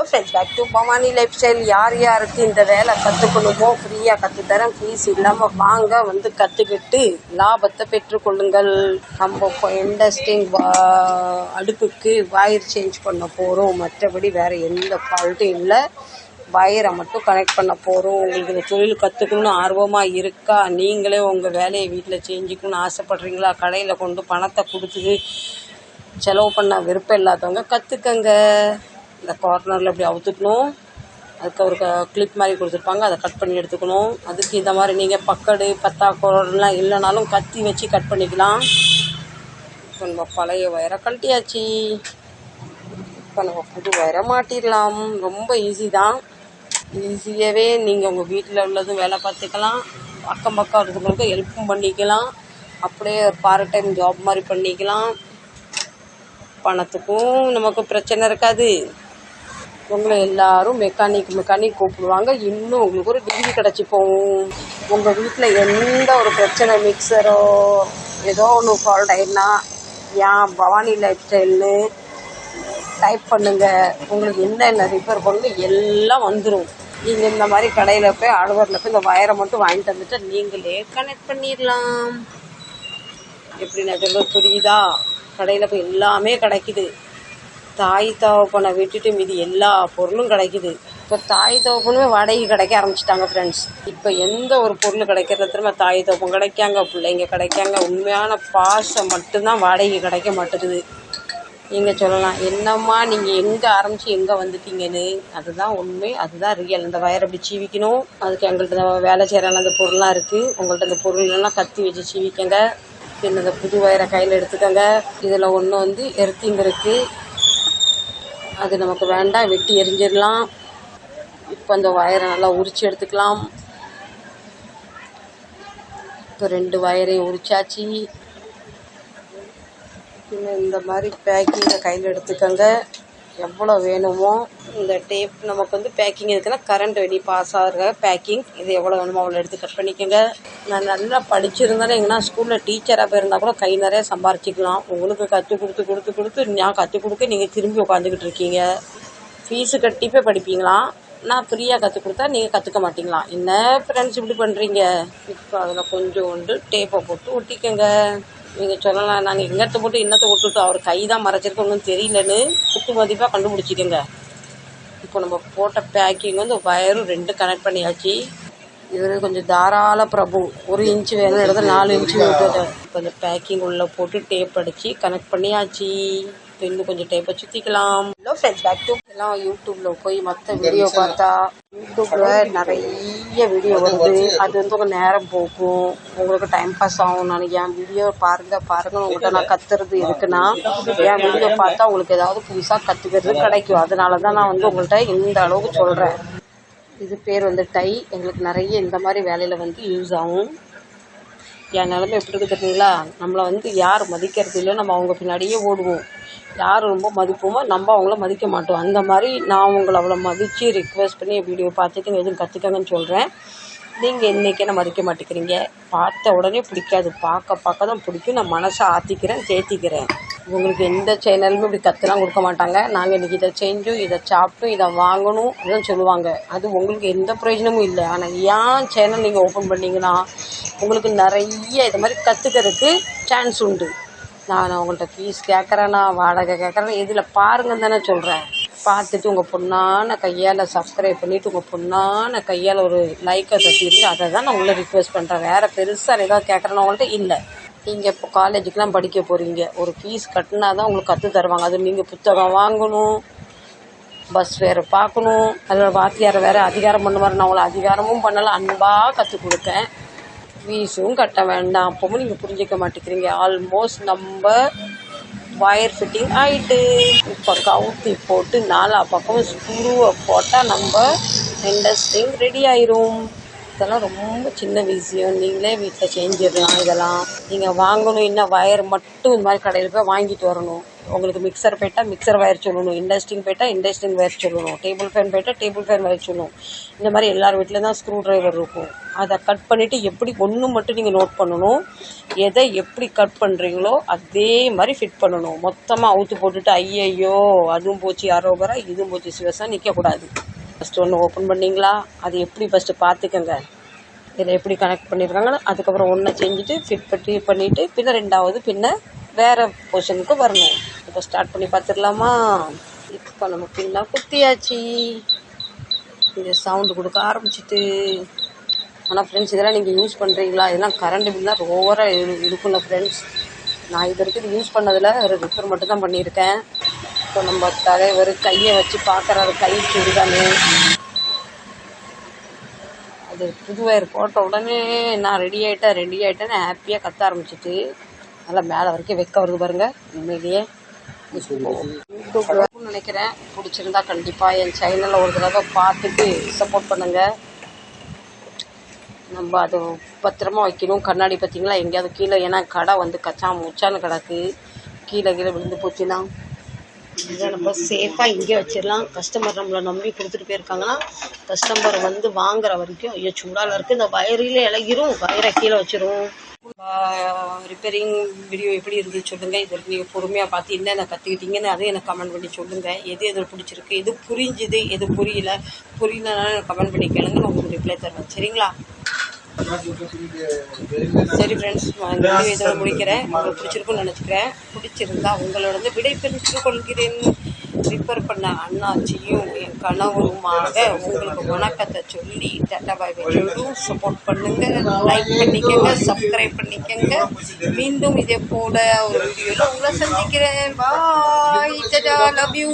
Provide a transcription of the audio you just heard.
Hello friends back to Bhavani lifestyle யார் யாருக்கு இந்த வேலை கற்றுக்கணுமோ ஃப்ரீயாக கற்றுத்தரேன் ஃபீஸ் இல்லாமல் வாங்க வந்து கற்றுக்கிட்டு லாபத்தை பெற்றுக்கொள்ளுங்கள். நம்ம இப்போ இண்டஸ்ட்ரிங் அடுப்புக்கு வயர் சேஞ்ச் பண்ண போகிறோம் மற்றபடி வேறு எந்த ஃபால்ட்டும் இல்லை. வயரை மட்டும் கனெக்ட் பண்ண போகிறோம் உங்களுக்கு இந்த தொழில் கற்றுக்கணும்னு ஆர்வமாக இருக்கா? நீங்களே உங்கள் வேலையை வீட்டில் செஞ்சுக்கணும்னு ஆசைப்பட்றீங்களா? கடையில் கொண்டு பணத்தை கொடுத்து செலவு பண்ண விருப்பம் இல்லாதவங்க கற்றுக்கங்க இந்த கார்னரில் இப்படி அவுத்துக்கணும். அதுக்கு ஒரு கிளிப் மாதிரி கொடுத்துருப்பாங்க. அதை கட் பண்ணி எடுத்துக்கணும். அதுக்கு இந்த மாதிரி நீங்கள் பக்கடு பத்தா இல்லைனாலும் கத்தி வச்சு கட் பண்ணிக்கலாம். இப்போ நம்ம பழைய வயரை கழட்டியாச்சு. இப்போ நம்ம புது வயரை மாட்டிடலாம். ரொம்ப ஈஸி தான். ஈஸியாகவே நீங்கள் உங்கள் வீட்டில் உள்ளதும் வேலை பார்த்துக்கலாம். அக்கம் பக்கம் இருக்கிறவங்களுக்கு ஹெல்ப்பும் பண்ணிக்கலாம். அப்படியே பார்ட் டைம் ஜாப் மாதிரி பண்ணிக்கலாம். பணத்துக்கும் நமக்கு பிரச்சனை இருக்காது. உங்களை எல்லாரும் மெக்கானிக் மெக்கானிக் கூப்பிடுவாங்க. இன்னும் உங்களுக்கு ஒரு டிகிரி கிடச்சி போகும். உங்கள் வீட்டில் எந்த ஒரு பிரச்சனை மிக்சரோ ஏதோ ஒன்று ஃபால்ட் ஆயிடுனா ஏன் பவானி லைஃப் ஸ்டைல்னு டைப் பண்ணுங்கள் உங்களுக்கு என்னென்ன ரிப்பேர் பண்ணுங்க எல்லாம் வந்துடும் நீங்கள் இந்த மாதிரி கடையில் போய் அலுவலரில் போய் இந்த வயரை மட்டும் வாங்கிட்டு வந்துட்டு நீங்களே கனெக்ட் பண்ணிடலாம். எப்படி நான் சொல்ல புரியுதா? கடையில் போய் எல்லாமே கிடைக்குது. தாய் தகப்பனை விட்டுட்டு மீதி எல்லா பொருளும் கிடைக்குது. இப்போ தாய் தகப்பனுமே வாடகை கிடைக்க ஆரம்பிச்சிட்டாங்க ஃப்ரெண்ட்ஸ் இப்போ எந்த ஒரு பொருள் கிடைக்கிறது திரும்ப தாய் தகப்பன் கிடைக்காங்க பிள்ளைங்க கிடைக்காங்க உண்மையான பாசம் மட்டும்தான் வாடகை கிடைக்க மாட்டேங்குது. நீங்கள் சொல்லலாம். என்னம்மா நீங்கள் எங்கே ஆரம்பித்து எங்கே வந்துட்டீங்கன்னு? அதுதான் உண்மை அதுதான் ரியல் இந்த வயரை அப்படி சீவிக்கணும். அதுக்கு எங்கள்கிட்ட வேலை செய்கிறான அந்த பொருள்லாம் இருக்குது உங்கள்கிட்ட அந்த பொருள்லாம் கத்தி வச்சு சீவிக்கங்க. பின்ன இந்த புது வயரை கையில் எடுத்துக்கோங்க. இதில் ஒன்று வந்து எர்த்திங் இருக்குது அது நமக்கு வேண்டாம் வெட்டி எரிஞ்சிடலாம். இப்போ அந்த வயரை நல்லா உரித்து எடுத்துக்கலாம். இப்போ ரெண்டு வயரையும் உரிச்சாச்சு. இந்த மாதிரி பேக்கிங்கை கையில் எடுத்துக்கோங்க. எவ்வளோ வேணுமோ இந்த டேப் நமக்கு வந்து பேக்கிங் இருக்குன்னா கரண்ட் வெளியே பாஸ் ஆகிற பேக்கிங் இது எவ்வளோ வேணுமோ அவ்வளோ எடுத்து கட் பண்ணிக்கோங்க. நான் நல்லா படிச்சிருந்தாலும் எங்கன்னா ஸ்கூலில் டீச்சராக போயிருந்தால் கூட கை நிறைய சம்பாரிச்சிக்கலாம். உங்களுக்கு கற்றுக் கொடுத்து கொடுத்து கொடுத்து நான் கற்றுக் கொடுக்க நீங்கள் திரும்பி உட்காந்துக்கிட்டு இருக்கீங்க. ஃபீஸு கட்டி போய் படிப்பீங்களா? நான் ஃப்ரீயாக கற்றுக் கொடுத்தா நீங்கள் கற்றுக்க மாட்டீங்களா? என்ன ஃப்ரெண்ட்ஸ் இப்படி பண்ணுறீங்க இப்போ அதில் கொஞ்சோண்டு டேப்பை போட்டு ஒட்டிக்கோங்க. நீங்கள் சொல்லலாம் நாங்கள் எங்கத்தை போட்டு இன்னத்தை விட்டுட்டோம் அவர் கை தான் மறைச்சிருக்கு ஒன்றும் தெரியலன்னு குத்து மதிப்பாக கண்டுபிடிச்சிக்கோங்க இப்போ நம்ம போட்ட பேக்கிங் வந்து வயரும் ரெண்டு கனெக்ட் பண்ணியாச்சு. இவர் கொஞ்சம் தாராள பிரபு. ஒரு இன்ச்சு வேணும் இடத்துல நாலு இன்ச்சு விட்டு கொஞ்சம் பேக்கிங் உள்ளே போட்டு டேப் அடித்து கனெக்ட் பண்ணியாச்சு. இன்னும் கொஞ்சம் டேப்பை சுற்றிக்கலாம் ஹலோ ஃப்ரெண்ட்ஸ் பேக் டு எல்லாம் யூடியூப்பில் போய் மற்ற வீடியோ பார்த்தா யூடியூப்பில் நிறைய வீடியோ வருது. அது வந்து உங்கள் நேரம் போக்கும் உங்களுக்கு டைம் பாஸ் ஆகும். நான் என் வீடியோ பாருங்கள் பாருங்கள் உங்கள்கிட்ட நான் கத்துறது இருக்குன்னா என் வீடியோ பார்த்தா உங்களுக்கு ஏதாவது புதுசாக கற்றுக்கிறது கிடைக்கும். அதனால தான் நான் வந்து உங்கள்கிட்ட இந்த அளவுக்கு சொல்கிறேன் இது பேர் வந்து டை. எங்களுக்கு நிறைய இந்த மாதிரி வேலையில் வந்து யூஸ் ஆகும். என் நிலமை எப்படி இருக்குது தெரியுங்களா? நம்மளை வந்து யார் மதிக்கிறது இல்லை நம்ம அவங்க பின்னாடியே ஓடுவோம். யார் ரொம்ப மதிப்போமோ நம்ம அவங்கள மதிக்க மாட்டோம். அந்த மாதிரி நான் உங்களை அவ்வளோ மதித்து ரிக்வெஸ்ட் பண்ணி வீடியோ பார்த்துட்டு எதுவும் கற்றுக்கங்கன்னு சொல்கிறேன் நீங்கள் இன்றைக்கே நான் மதிக்க மாட்டேங்கிறீங்க. பார்த்த உடனே பிடிக்காது. பார்க்க பார்க்க தான் பிடிக்கும். நான் மனசை ஆற்றிக்கிறேன் தேத்திக்கிறேன் உங்களுக்கு எந்த சேனலுமே இப்படி கற்றுலாம் கொடுக்க மாட்டாங்க. நாங்கள் இன்றைக்கி இதை செஞ்சோம் இதை சாப்பிட்டோம் இதை வாங்கணும் இதுதான் சொல்லுவாங்க. அது உங்களுக்கு எந்த பிரயோஜனமும் இல்லை. ஆனால் ஏன் சேனல் நீங்கள் ஓப்பன் பண்ணிங்கன்னா உங்களுக்கு நிறைய இது மாதிரி கற்றுக்கிறதுக்கு சான்ஸ் உண்டு. நான் உங்கள்கிட்ட ஃபீஸ் கேட்குறேன்னா வாடகை கேட்குறேன்னா இதில் பாருங்கன்னு தானே சொல்கிறேன் பார்த்துட்டு உங்கள் பொண்ணான கையால் சப்ஸ்கிரைப் பண்ணிவிட்டு உங்கள் பொண்ணான கையால் ஒரு லைக்கை தட்டிடுங்க அதை தான் நான் உங்களை ரிக்வெஸ்ட் பண்ணுறேன் வேறு பெருசாக ஏதாவது கேட்குறேன்னா உங்கள்கிட்ட இல்லை. நீங்கள் இப்போ காலேஜுக்கெலாம் படிக்க போகிறீங்க ஒரு ஃபீஸ் கட்டினா தான் உங்களுக்கு கற்று தருவாங்க. அது நீங்கள் புத்தகம் வாங்கணும் பஸ் வேறு பார்க்கணும் அதில் வாத்தியார் வேறு அதிகாரம் பண்ணுவார். நான் உங்களை அதிகாரமும் பண்ணலை அன்பாக கற்றுக் கொடுக்கேன் ஃபீஸும் கட்ட வேண்டாம். அப்பவும் நீங்கள் புரிஞ்சிக்க மாட்டேங்கிறீங்க. ஆல்மோஸ்ட் நம்ம ஒயர் ஃபிட்டிங் ஆகிட்டு இப்போ கவுத்தி போட்டு நாலா பக்கம் ஸ்க்ரூவை போட்டால் நம்ம இண்டஸ்ட்ரிங் ரெடி ஆயிரும். இதெல்லாம் ரொம்ப சின்ன விஷயம். நீங்களே வீட்டில் செஞ்சிடலாம் இதெல்லாம். நீங்கள் வாங்கணும் இன்னும் ஒயர் மட்டும் இந்த மாதிரி கடையில் போய் வாங்கிட்டு வரணும். உங்களுக்கு மிக்சர் போயிட்டால் மிக்சர் வயர் சொல்லணும். இண்டஸ்ட்ரிங் போயிட்டால் இண்டஸ்ட்ரிங் வயர் சொல்லணும். டேபிள் ஃபேன் போயிட்டால் டேபிள் ஃபேன் வயர் சொல்லணும். இந்த மாதிரி எல்லார் வீட்லேயும் தான் ஸ்க்ரூ ட்ரைவர் இருக்கும். அதை கட் பண்ணிவிட்டு எப்படி ஒன்று மட்டும் நீங்கள் நோட் பண்ணணும். எதை எப்படி கட் பண்ணுறீங்களோ அதே மாதிரி ஃபிட் பண்ணணும். மொத்தமாக அவுத்து போட்டுட்டு ஐயையோ அதுவும் போச்சு அரோகரா இதுவும் போச்சு சிவசா நிற்கக்கூடாது ஃபஸ்ட்டு ஒன்று ஓப்பன் பண்ணிங்களா? அது எப்படி ஃபஸ்ட்டு பார்த்துக்கங்க. இதில் எப்படி கனெக்ட் பண்ணியிருக்காங்கன்னு அதுக்கப்புறம் ஒன்றை செஞ்சுட்டு ஃபிட் பண்ணி பண்ணிவிட்டு பின்ன ரெண்டாவது பின்ன வேறு பொசிஷனுக்கு வரணும். இப்போ ஸ்டார்ட் பண்ணி பார்த்துடலாமா இப்போ நம்ம பின்னா குத்தியாச்சு. இது சவுண்டு கொடுக்க ஆரம்பிச்சிட்டு. ஆனால் ஃப்ரெண்ட்ஸ் இதெல்லாம் நீங்கள் யூஸ் பண்ணுறீங்களா இதெல்லாம் கரண்ட் பில்லாம் ஓவராக இருக்கும்ல இருக்குல்ல ஃப்ரெண்ட்ஸ் நான் இது வரைக்கும் இது யூஸ் பண்ணதில் ஒரு ரிஃபர் மட்டும் தான் பண்ணியிருக்கேன். இப்போ நம்ம தலைவர் கையை வச்சு பார்க்குறாரு கை சுடுதானே. அது புது வயர் போட்ட உடனே நான் ரெடி ஆகிட்டேன் ரெடி ஆகிட்டேன்னு ஹாப்பியாக கத்த ஆரம்பிச்சிட்டு. நல்லா மேலே வரைக்கும் வெக்க வருது பாருங்கள் உண்மையிலேயே. நினைக்கிறேன். பிடிச்சிருந்தா கண்டிப்பாக என் சேனலில் ஒரு தடவை பார்த்துட்டு சப்போர்ட் பண்ணுங்கள் நம்ம அதை பத்திரமா வைக்கணும். கண்ணாடி பார்த்தீங்களா? எங்கேயாவது கீழே ஏன்னா கடை வந்து கச்சா முச்சான்னு கிடக்கு. கீழே கீழே விழுந்து போச்சுன்னா. இதை நம்ம சேஃபாக இங்கே வச்சிடலாம். கஸ்டமர் நம்மளை நம்பி கொடுத்துட்டு போயிருக்காங்கன்னா கஸ்டமர் வந்து வாங்குற வரைக்கும் ஐயோ சூடால இருக்குது இந்த வயரில் இலகிரும். வயரை கீழே வச்சிரும். ரிப்பேரிங் வீடியோ எப்படி இருக்குது சொல்லுங்கள் இதில் நீங்கள் பொறுமையாக பார்த்து என்னென்ன கற்றுக்கிட்டீங்கன்னு அதையும் எனக்கு கமெண்ட் பண்ணி சொல்லுங்கள் எது எது பிடிச்சிருக்கு எது புரிஞ்சுது எது புரியல புரியலனாலும் எனக்கு கமெண்ட் பண்ணி கேளுங்க. நான் உங்களுக்கு ரிப்ளை தருவேன். சரிங்களா? சரி ஃப்ரெண்ட்ஸ் நான் இந்த வீடியோ இதோட முடிக்கிறேன். உங்களுக்கு பிடிச்சிருக்கும்னு நினச்சிக்கிறேன். பிடிச்சிருந்தா உங்களோட விடை பெற்று கொள்கிறேன். ரிப்பேர் பண்ண அண்ணாச்சியும் என் கனவுமாக உங்களுக்கு வணக்கத்தை சொல்லி டாட்டா பாய் சொல்லும் சப்போர்ட் பண்ணுங்க. லைக் பண்ணிக்கங்க சப்ஸ்கிரைப் பண்ணிக்கங்க. மீண்டும் இதே போல ஒரு வீடியோவில் உங்களை சந்திக்கிறேன். பாய் டாடா லவ் யூ